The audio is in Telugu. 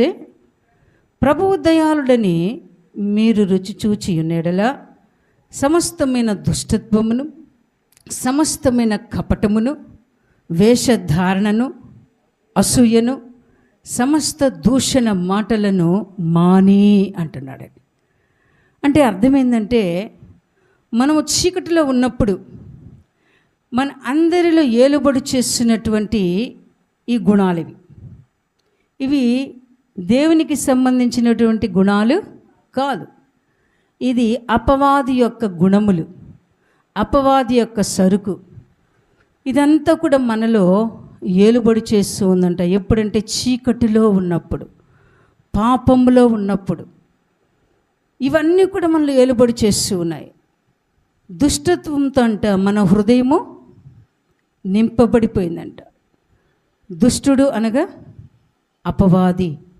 మోసే ప్రభువు దయాళుడని మీరు రుచి చూచి ఉన్నెడల సమస్తమైన దుష్టత్వమును సమస్తమైన కపటమును వేషధారణను అసూయను సమస్త దూషణ మాటలను మాని అంటున్నాడండి అంటే అర్థమైందంటే మనము చీకటిలో ఉన్నప్పుడు మన అందరిలో ఏలుబడి చేస్తున్నటువంటి ఈ గుణాలు ఇవి. ఇవి దేవునికి సంబంధించినటువంటి గుణాలు కాదు. ఇది అపవాది యొక్క గుణములు అపవాది యొక్క సరుకు. ఇదంతా కూడా మనలో ఏలుబడి చేస్తూ ఉందంట. ఎప్పుడంటే చీకటిలో ఉన్నప్పుడు పాపంలో ఉన్నప్పుడు. ఇవన్నీ కూడా మనలో ఏలుబడి చేస్తూ ఉన్నాయి. దుష్టత్వంతో అంట మన హృదయము నింపబడిపోయిందంట. దుష్టుడు అనగా అపవాది.